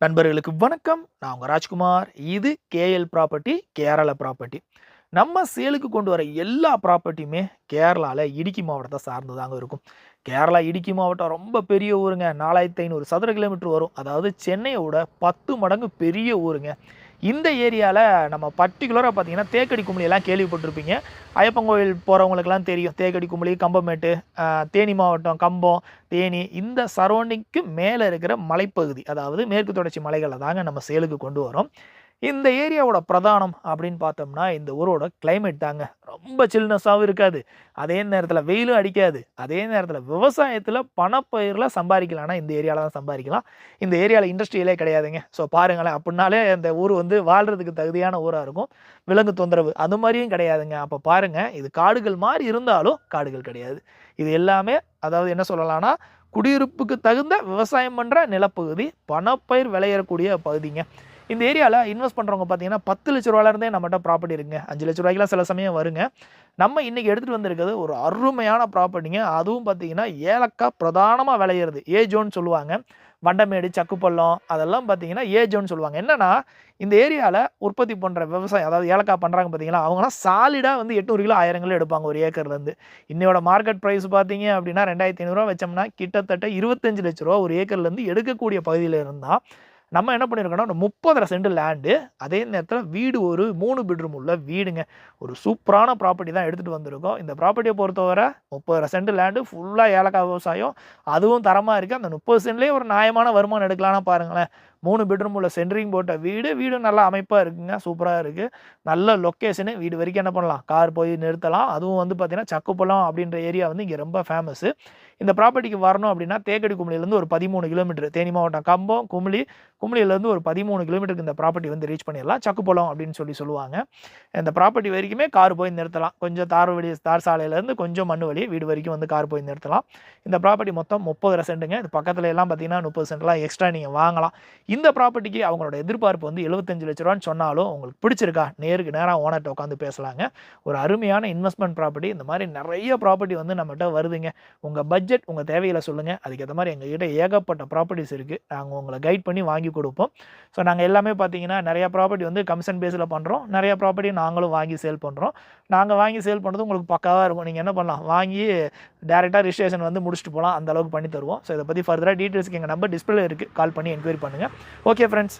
நண்பர்களுக்கு வணக்கம். நான் உங்கள் ராஜ்குமார். இது கேஎல் ப்ராப்பர்ட்டி கேரளா ப்ராப்பர்ட்டி. நம்ம சேலுக்கு கொண்டு வர எல்லா ப்ராப்பர்ட்டியுமே கேரளாவில் இடுக்கி மாவட்டத்தை சார்ந்து தாங்க இருக்கும். கேரளா இடுக்கி மாவட்டம் ரொம்ப பெரிய ஊருங்க. நாலாயிரத்தி ஐநூறு சதுர கிலோமீட்டர் வரும். அதாவது சென்னையோட பத்து மடங்கு பெரிய ஊருங்க. இந்த ஏரியாவில் நம்ம பர்டிகுலராக பார்த்தீங்கன்னா தேக்கடி கும்பலியெல்லாம் கேள்விப்பட்டிருப்பீங்க. ஐயப்பன் கோயில் போகிறவங்களுக்குலாம் தெரியும். தேக்கடி கும்பலி கம்பமேட்டு தேனி மாவட்டம் கம்பம் தேனி இந்த சரௌண்டிங்க்கு மேலே இருக்கிற மலைப்பகுதி அதாவது மேற்கு தொடர்ச்சி மலைகளை தாங்க நம்ம சேலுக்கு கொண்டு வரோம். இந்த ஏரியாவோட பிரதானம் அப்படின்னு பார்த்தோம்னா இந்த ஊரோட கிளைமேட் தாங்க. ரொம்ப சில்னஸாகவும் இருக்காது. அதே நேரத்தில் வெயிலும் அடிக்காது. அதே நேரத்தில் விவசாயத்தில் பணப்பயிரில் சம்பாதிக்கலாம்னா இந்த ஏரியாவில் தான் சம்பாதிக்கலாம். இந்த ஏரியாவில் இண்டஸ்ட்ரியலே கிடையாதுங்க. ஸோ பாருங்களேன் அப்படின்னாலே இந்த ஊர் வந்து வாழ்கிறதுக்கு தகுதியான ஊராக இருக்கும். விலங்கு தொந்தரவு அது மாதிரியும் கிடையாதுங்க. அப்போ பாருங்கள் இது காடுகள் மாதிரி இருந்தாலும் காடுகள் கிடையாது. இது எல்லாமே அதாவது என்ன சொல்லலாம்னா குடியிருப்புக்கு தகுந்த விவசாயம் பண்ணுற நிலப்பகுதி பணப்பயிர் விளையக்கூடிய பகுதிங்க. இந்த ஏரியாவில் இன்வெஸ்ட் பண்ணுறவங்க பார்த்தீங்கன்னா பத்து லட்ச ரூபாயிலேருந்தே நம்மகிட்ட ப்ராப்பர்ட்டி இருக்குங்க. அஞ்சு லட்ச ரூபாய்க்குலாம் சில சமயம் வருங்க. நம்ம இன்றைக்கி எடுத்துகிட்டு வந்திருக்கிறது ஒரு அருமையான ப்ராப்பர்ட்டிங்க அதுவும் பார்த்தீங்கன்னா ஏலக்காய் பிரதானமாக விளையிறது. ஏ ஜோன் சொல்லுவாங்க. வண்டமேடு சக்குப்பள்ளம் அதெல்லாம் பார்த்தீங்கன்னா ஏ ஜோன் சொல்லுவாங்க. என்னென்னா இந்த ஏரியாவில் உற்பத்தி பண்ணுற விவசாயம் அதாவது ஏலக்காய் பண்ணுறாங்க பார்த்தீங்களா அவங்களாம் சாலிடாக வந்து எட்நூறு கிலோ ஆயிரம் கிலோ எடுப்பாங்க ஒரு ஏக்கர்லேருந்து இன்னையோட மார்க்கெட் ப்ரைஸ் பார்த்தீங்க அப்படின்னா ரெண்டாயிரத்தி ஐநூறுரூவா வச்சோம்னா கிட்டத்தட்ட இருபத்தஞ்சு லட்ச ரூபா ஒரு ஏக்கர்லேருந்து எடுக்கக்கூடிய பகுதியில் இருந்தால் நம்ம என்ன பண்ணியிருக்கோம்னா ஒரு முப்பதரை சென்ட் லேண்டு அதே நேரத்தில் வீடு ஒரு மூணு பெட்ரூம் உள்ள வீடுங்க. ஒரு சூப்பரான ப்ராப்பர்ட்டி தான் எடுத்துகிட்டு வந்திருக்கோம். இந்த ப்ராப்பர்ட்டியை பொறுத்தவரை முப்பதரை சென்ட் லேண்டு ஃபுல்லாக ஏலக்காய் விவசாயம். அதுவும் தரமாக இருக்குது அந்த முப்பது சென்ட்லேயே ஒரு நியாயமான வருமானம் எடுக்கலாம்னா பாருங்களேன். மூணு பெட்ரூம் உள்ள சென்ட்ரிங் போட்ட வீடு வீடும் நல்லா அமைப்பாக இருக்குங்க சூப்பராக இருக்குது நல்ல லொக்கேஷனு வீடு வரைக்கும் என்ன பண்ணலாம்? கார் போய் நிறுத்தலாம். அதுவும் வந்து பார்த்திங்கன்னா சக்குப்பழம் அப்படின்ற ஏரியா வந்து இங்கே ரொம்ப ஃபேமஸ்ஸு இந்த ப்ராப்பர்ட்டிக்கு வரணும் அப்படின்னா தேக்கடி குமிளிலேருந்து ஒரு பதிமூணு கிலோமீட்டர் தேனி மாவட்டம் கம்பம் குமிளி கும்ளியிலேருந்து ஒரு பதிமூணு கிலோமீட்டருக்கு இந்த ப்ராப்பர்ட்டி வந்து ரீச் பண்ணிடலாம். சக்குப்பழம் அப்படின்னு சொல்லி சொல்லுவாங்க. இந்த ப்ராப்பர்ட்டி வரைக்குமே கார் போய் நிறுத்தலாம். கொஞ்சம் தார் வழி தார் சாலையிலேருந்து கொஞ்சம் மண்ணு வழி வீடு வரைக்கும் வந்து கார் போய் நிறுத்தலாம். இந்த ப்ராப்பர்ட்டி மொத்தம் முப்பது சென்ட்டுங்க இது பக்கத்துல எல்லாம் பார்த்தீங்கன்னா முப்பது சென்ட்லாம் எக்ஸ்ட்ரா நீங்கள் வாங்கலாம். இந்த ப்ராப்பர்ட்டிக்கு அவங்களோட எதிர்பார்ப்பு வந்து எழுபத்தஞ்சு லட்ச ரூபான்னு சொன்னாலும் உங்களுக்கு பிடிச்சிருக்கா? நேருக்கு நேராக ஓனர்கிட்ட உட்காந்து பேசலாங்க. ஒரு அருமையான இன்வெஸ்ட்மெண்ட் ப்ராப்பர்ட்டி இந்த மாதிரி நிறைய ப்ராப்பர்ட்டி வந்து நம்மகிட்ட வருதுங்க. உங்கள் பட்ஜெட் உங்கள் தேவையில் சொல்லுங்கள் அதுக்கேற்ற மாதிரி எங்ககிட்ட ஏகப்பட்ட ப்ராப்பர்ட்டிஸ் இருக்குது நாங்கள் உங்களை கைட் பண்ணி வாங்கி கொடுப்போம். ஸோ நாங்கள் எல்லாமே பார்த்தீங்கன்னா நிறையா ப்ராப்பர்ட்டி வந்து கமிஷன் பேஸில் பண்ணுறோம் நிறைய ப்ராப்பர்ட்டி நாங்களும் வாங்கி சேல் பண்ணுறோம் நாங்கள் வாங்கி சேல் பண்ணுறது உங்களுக்கு பக்காவாக இருக்கும். நீங்கள் என்ன பண்ணலாம்? வாங்கி டேரெக்டாக ரிஜிஸ்ட்ரேஷன் வந்து முடிச்சுட்டு போகலாம் அந்த அளவுக்கு பண்ணி தருவோம். ஸோ இதை பற்றி ஃபர்தராக டீட்டெயில்ஸ்க்கு எங்கள் நம்பர் டிஸ்பிளே இருக்குது கால் பண்ணி என்கொயரி பண்ணுங்கள் ஓகே ஃப்ரெண்ட்ஸ்